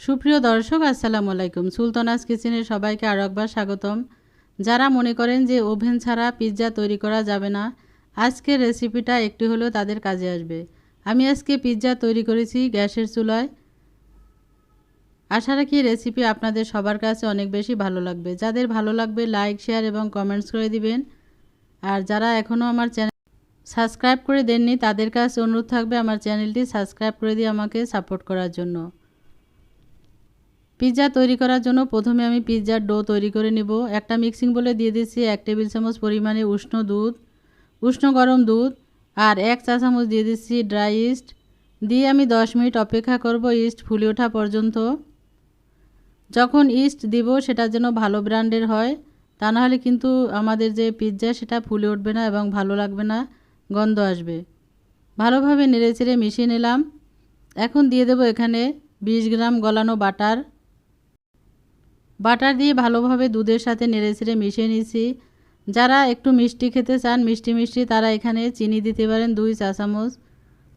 সুপ্রিয় দর্শক, আসসালামু আলাইকুম। সুলতানাস কিচেনে সবাইকে আরও একবার স্বাগতম। যারা মনে করেন যে ওভেন ছাড়া পিৎজা তৈরি করা যাবে না, আজকের রেসিপিটা একটু হলেও তাদের কাজে আসবে। আমি আজকে পিৎজা তৈরি করেছি গ্যাসের চুলায়। আশা রাখি রেসিপি আপনাদের সবার কাছে অনেক বেশি ভালো লাগবে। যাদের ভালো লাগবে, লাইক, শেয়ার এবং কমেন্টস করে দিবেন। আর যারা এখনও আমার চ্যানেল সাবস্ক্রাইব করে দেননি, তাদের কাছে অনুরোধ থাকবে আমার চ্যানেলটি সাবস্ক্রাইব করে দিয়ে আমাকে সাপোর্ট করার জন্য। পিৎজা তৈরি করার জন্য প্রথমে আমি পিৎজার ডো তৈরি করে নেব। একটা মিক্সিং বলে দিয়ে দিচ্ছি এক টেবিল চামচ পরিমাণে উষ্ণ দুধ, উষ্ণ গরম দুধ আর এক চা চামচ দিয়ে দিচ্ছি ড্রাই ইস্ট। দিয়ে আমি দশ মিনিট অপেক্ষা করব ইস্ট ফুলে ওঠা পর্যন্ত। যখন ইস্ট দিব সেটা যেন ভালো ব্র্যান্ডের হয়, তা নাহলে কিন্তু আমাদের যে পিৎজা সেটা ফুলে উঠবে না এবং ভালো লাগবে না, গন্ধ আসবে। ভালোভাবে নেড়েচেড়ে মিশিয়ে নিলাম। এখন দিয়ে দেবো এখানে বিশ গ্রাম গলানো বাটার। বাটার দিয়ে ভালোভাবে দুধের সাথে নেড়েচেড়ে মিশিয়ে নিচ্ছি যারা একটু মিষ্টি খেতে চান, মিষ্টি মিষ্টি, তারা এখানে চিনি দিতে পারেন দুই চা চামচ।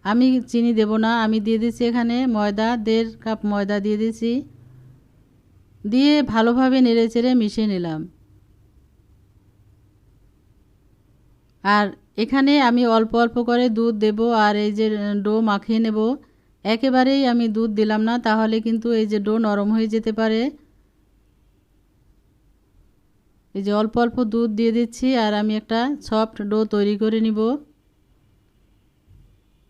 আমি চিনি দেব না, আমি দিয়ে দিচ্ছি এখানে ময়দা, দেড় কাপ ময়দা দিয়ে দিচ্ছি। দিয়ে ভালোভাবে নেড়েচেড়ে মিশিয়ে নিলাম। আর এখানে আমি অল্প অল্প করে দুধ দেব আর এই যে ডো মাখিয়ে নেব। একেবারেই আমি দুধ দিলাম না, তাহলে কিন্তু এই যে ডো নরম হয়ে যেতে পারে। এই যে অল্প অল্প দুধ দিয়ে দিচ্ছি আর আমি একটা সফট ডো তৈরি করে নিব।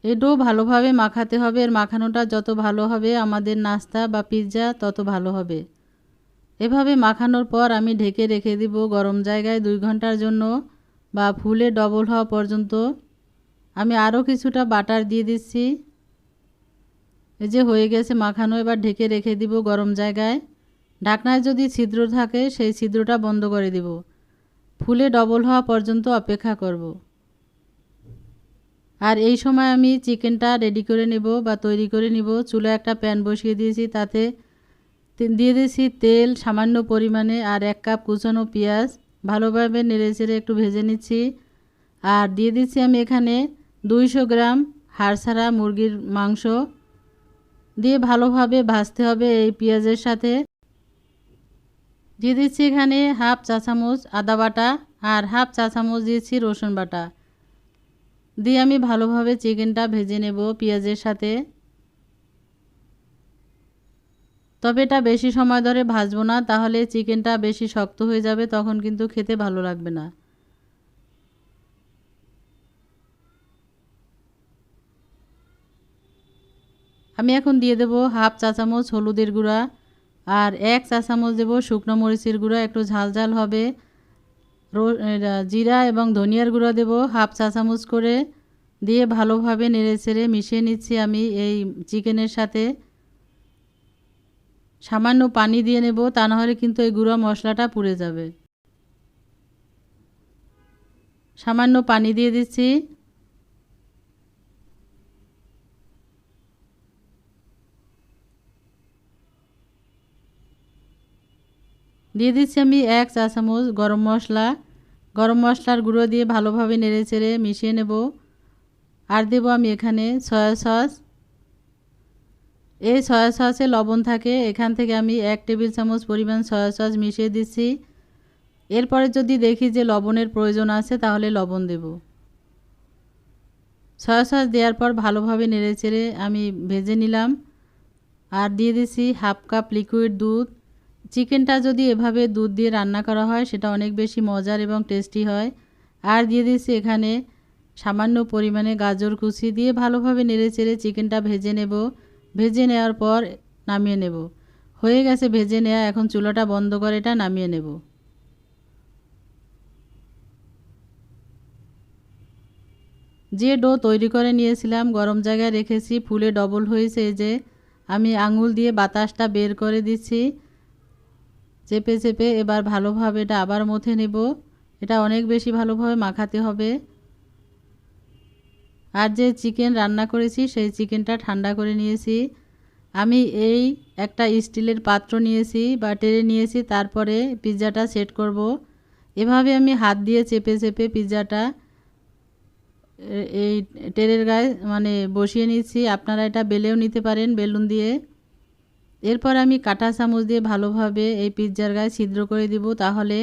এই ডো ভালোভাবে মাখাতে হবে এর মাখানোটা যত ভালো হবে, আমাদের নাস্তা বা পিৎজা তত ভালো হবে। এভাবে মাখানোর পর আমি ঢেকে রেখে দিব গরম জায়গায় দুই ঘণ্টার জন্য বা ফুলে ডবল হওয়া পর্যন্ত। আমি আরও কিছুটা বাটার দিয়ে দিচ্ছি। এই যে হয়ে গেছে মাখানো, এবার ঢেকে রেখে দিব গরম জায়গায়। ঢাকনায় যদি ছিদ্র থাকে, সেই ছিদ্রটা বন্ধ করে দিব। ফুলে ডবল হওয়া পর্যন্ত অপেক্ষা করব। আর এই সময় আমি চিকেনটা রেডি করে নেব বা তৈরি করে নিব। চুলে একটা প্যান বসিয়ে দিয়েছি, তাতে দিয়ে দিয়েছি তেল সামান্য পরিমাণে আর এক কাপ কুচানো পেঁয়াজ। ভালোভাবে নেড়ে চেড়ে একটু ভেজে নিচ্ছি। আর দিয়ে দিচ্ছি আমি এখানে দুইশো গ্রাম হাড়ছাড়া মুরগির মাংস। দিয়ে ভালোভাবে ভাজতে হবে এই পেঁয়াজের সাথে। দিয়ে দিচ্ছি এখানে হাফ চা চামচ আদা বাটা আর হাফ চা চামচ দিয়েছি রসুন বাটা। দিয়ে আমি ভালোভাবে চিকেনটা ভেজে নেব পেঁয়াজের সাথে। তবে এটা বেশি সময় ধরে ভাজবো না, তাহলে চিকেনটা বেশি শক্ত হয়ে যাবে, তখন কিন্তু খেতে ভালো লাগবে না। আমি এখন দিয়ে দেব হাফ চা চামচ হলুদের গুঁড়া। আর এক চা চামচ দেবো শুকনো মরিচের গুঁড়া, একটু ঝাল ঝাল হবে। জিরা এবং ধনিয়ার গুঁড়া দেব, হাফ চা চামচ করে দিয়ে ভালোভাবে নেড়ে ছেড়ে মিশিয়ে নিচ্ছি আমি এই চিকেনের সাথে। সামান্য পানি দিয়ে নেব, তা নাহলে কিন্তু এই গুঁড়া মশলাটা পুড়ে যাবে। সামান্য পানি দিয়ে দিচ্ছি। দিয়ে দিচ্ছি আমি এক চা চামচ গরম মশলা। গরম মশলার গুঁড়ো দিয়ে ভালোভাবে নেড়ে চেড়ে মিশিয়ে নেব। আর দেব আমি এখানে সয়া সস। এই সয়া সসে লবণ থাকে, এখান থেকে আমি এক টেবিল চামচ পরিমাণ সয়া সস মিশিয়ে দিচ্ছি। এরপরে যদি দেখি যে লবণের প্রয়োজন আছে, তাহলে লবণ দেব। সয়া সস দেওয়ার পর ভালোভাবে নেড়ে চেড়ে আমি ভেজে নিলাম। আর দিয়ে দিচ্ছি হাফ কাপ লিকুইড দুধ। চিকেনটা যদি এভাবে দুধ দিয়ে রান্না করা হয়, সেটা অনেক বেশি মজার এবং টেস্টি হয়। আর দিয়ে দিচ্ছি এখানে সামান্য পরিমাণে গাজর কুচি দিয়ে ভালোভাবে নেড়ে চেড়ে চিকেনটা ভেজে নেব। ভেজে নেওয়ার পর নামিয়ে নেব। হয়ে গেছে ভেজে নেওয়া এখন চুলাটা বন্ধ করে এটা নামিয়ে নেব। যে ডো তৈরি করে নিয়েছিলাম, গরম জায়গায় রেখেছি, ফুলে ডবল হয়েছে যে। আমি আঙুল দিয়ে বাতাসটা বের করে দিচ্ছি। চেপে চেপে এবার ভালোভাবে এটা আবার মথে নেব। এটা অনেক বেশি ভালোভাবে মাখাতে হবে। আর যে চিকেন রান্না করেছি, সেই চিকেনটা ঠান্ডা করে নিয়েছি। আমি এই একটা স্টিলের পাত্র নিয়েছি বা টেরে নিয়েছি, তারপরে পিৎজাটা সেট করব। এভাবে আমি হাত দিয়ে চেপে চেপে পিৎজাটা এই টেরের গায়ে মানে বসিয়ে নিচ্ছি আপনারা এটা বেলেও নিতে পারেন বেলুন দিয়ে। এরপর আমি কাঁটা চামচ দিয়ে ভালোভাবে এই পিৎজার গায়ে ছিদ্র করে দিব, তাহলে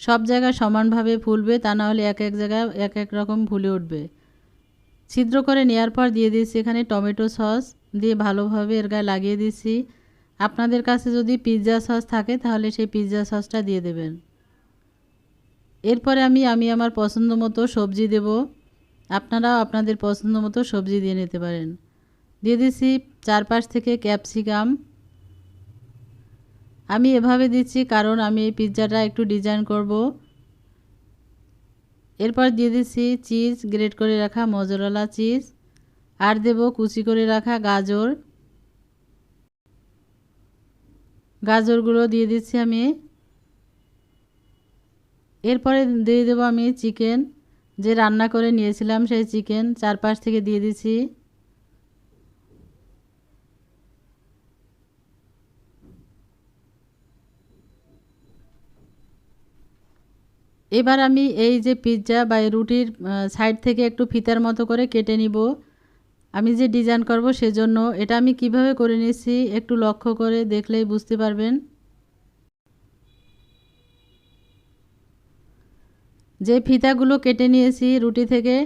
সব জায়গায় সমানভাবে ফুলবে, তা না হলে এক এক জায়গায় এক এক রকম ফুলে উঠবে। ছিদ্র করে নেওয়ার পর দিয়ে দিচ্ছি এখানে টমেটো সস, দিয়ে ভালোভাবে এর গায়ে লাগিয়ে দিচ্ছি আপনাদের কাছে যদি পিৎজা সস থাকে, তাহলে সেই পিৎজা সসটা দিয়ে দেবেন। এরপরে আমি আমি আমার পছন্দ মতো সবজি দেব। আপনারাও আপনাদের পছন্দ মতো সবজি দিয়ে নিতে পারেন। দিয়ে দিচ্ছি চারপাশ থেকে ক্যাপসিকাম। আমি এভাবে দিচ্ছি কারণ আমি এই পিৎজাটা একটু ডিজাইন করব। এরপর দিয়ে দিচ্ছি চিজ, গ্রেট করে রাখা মজরালা চিজ, আর দেব কুচি করে রাখা গাজর। গাজরগুলো দিয়ে দিচ্ছি আমি। এরপরে দিয়ে দেবো আমি চিকেন। যে রান্না করে নিয়েছিলাম সেই চিকেন চারপাশ থেকে দিয়ে দিচ্ছি। এবার আমি এই যে পিৎজা বা রুটির সাইড থেকে একটু ফিতার মতো করে কেটে নিব। আমি যে ডিজাইন করব সেজন্য এটা আমি কীভাবে করে নিয়েছি একটু লক্ষ্য করে দেখলেই বুঝতে পারবেন। যে ফিতাগুলো কেটে নিয়েছি রুটি থেকে,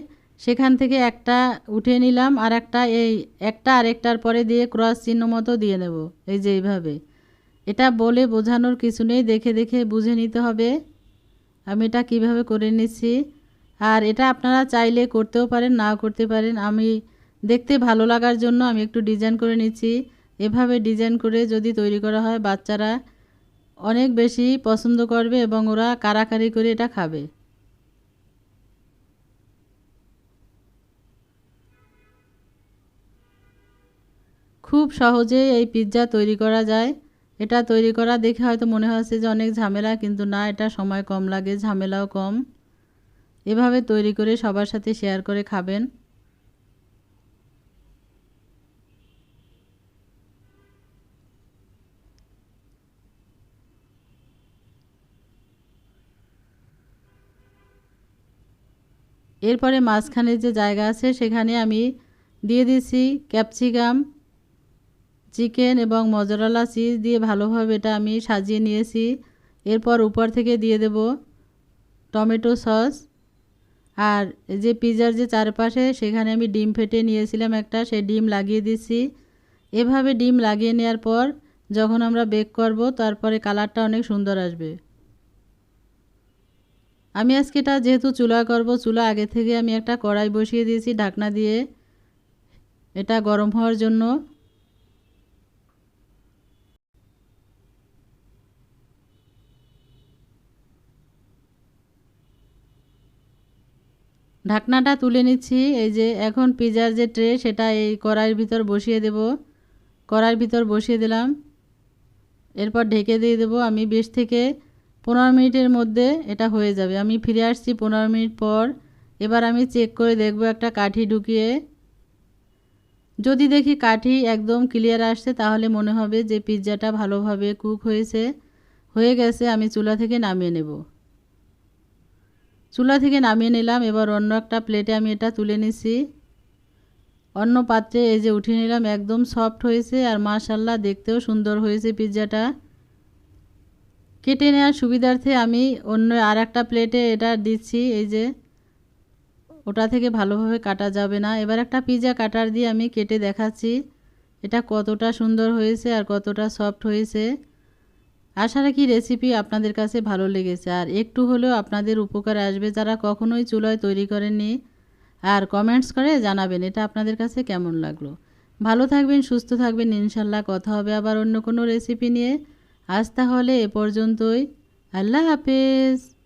সেখান থেকে একটা উঠে নিলাম আর একটা এই একটা আরেকটার পরে দিয়ে ক্রস চিহ্ন মতো দিয়ে নেব, এই যে এইভাবে। এটা বলে বোঝানোর কিছু নেই, দেখে দেখে বুঝে নিতে হবে। আমি এটা কীভাবে করে নিচ্ছি? আর এটা আপনারা চাইলে করতেও পারেন, নাও করতে পারেন। আমি দেখতে ভালো লাগার জন্য আমি একটু ডিজাইন করে নিচ্ছি। এভাবে ডিজাইন করে যদি তৈরি করা হয়, বাচ্চারা অনেক বেশি পছন্দ করবে এবং ওরা কারাকারি করে এটা খাবে। খুব সহজেই এই পিৎজা তৈরি করা যায়। এটা তৈরি করা দেখে হয়তো মনে হচ্ছে যে অনেক ঝামেলা, কিন্তু না, এটা সময় কম লাগে, ঝামেলাও কম। এভাবে তৈরি করে সবার সাথে শেয়ার করে খাবেন। এরপরে মাঝখানে যে জায়গা আছে, সেখানে আমি দিয়ে দিছি ক্যাপসিকাম। চিকেন এবং মজরালা চিজ দিয়ে ভালোভাবে এটা আমি সাজিয়ে নিয়েছি। এরপর উপর থেকে দিয়ে দেব টমেটো সস। আর যে পিজার যে চারপাশে, সেখানে আমি ডিম ফেটে নিয়েছিলাম একটা সেই ডিম লাগিয়ে দিচ্ছি। এভাবে ডিম লাগিয়ে নেওয়ার পর যখন আমরা বেক করব, তারপরে কালারটা অনেক সুন্দর আসবে। আমি আজকে এটা যেহেতু চুলা করব, চুলা আগে থেকে আমি একটা কড়াই বসিয়ে দিয়েছি ঢাকনা দিয়ে। এটা গরম হওয়ার জন্য। ঢাকনাটা তুলে নিচ্ছি। এই যে এখন পিজার যে ট্রে, সেটা এই কড়াইয়ের ভিতর বসিয়ে দেব। কড়াইয়ের ভিতর বসিয়ে দিলাম। এরপর ঢেকে দিয়ে দেবো। আমি বিশ থেকে পনেরো মিনিটের মধ্যে এটা হয়ে যাবে। আমি ফিরে আসছি পনেরো মিনিট পর। এবার আমি চেক করে দেখব একটা কাঠি ঢুকিয়ে। যদি দেখি কাঠি একদম ক্লিয়ার আসছে, তাহলে মনে হবে যে পিৎজাটা ভালোভাবে কুক হয়েছে। হয়ে গেছে, আমি চুলা থেকে নামিয়ে নেব। চুলা থেকে নামিয়ে নিলাম। এবার অন্য একটা প্লেটে আমি এটা তুলে নিছি। অন্য পাত্রে এই যে উঠিয়ে নিলাম, একদম সফট হয়েছে আর মাশাল্লাহ দেখতেও সুন্দর হয়েছে পিৎজাটা। কেটে নেওয়ার সুবিধার্থে আমি অন্য আর একটা প্লেটে এটা দিচ্ছি, এই যে। ওটা থেকে ভালোভাবে কাটা যাবে না। এবার একটা পিৎজা কাটার দিয়ে আমি কেটে দেখাচ্ছি। এটা কতটা সুন্দর হয়েছে আর কতটা সফট হয়েছে। আশা রাখি রেসিপি আপনাদের কাছে ভালো লেগেছে। আর একটু হলেও আপনাদের উপকার আসবে যারা কখনোই চুলায় তৈরি করেননি। আর কমেন্টস করে জানাবেন, এটা আপনাদের কাছে কেমন লাগল? ভালো থাকবেন, সুস্থ থাকবেন ইনশাল্লাহ কথা হবে আবার অন্য কোনো রেসিপি নিয়ে। আজ তাহলে এ পর্যন্তই। আল্লাহ হাফেজ।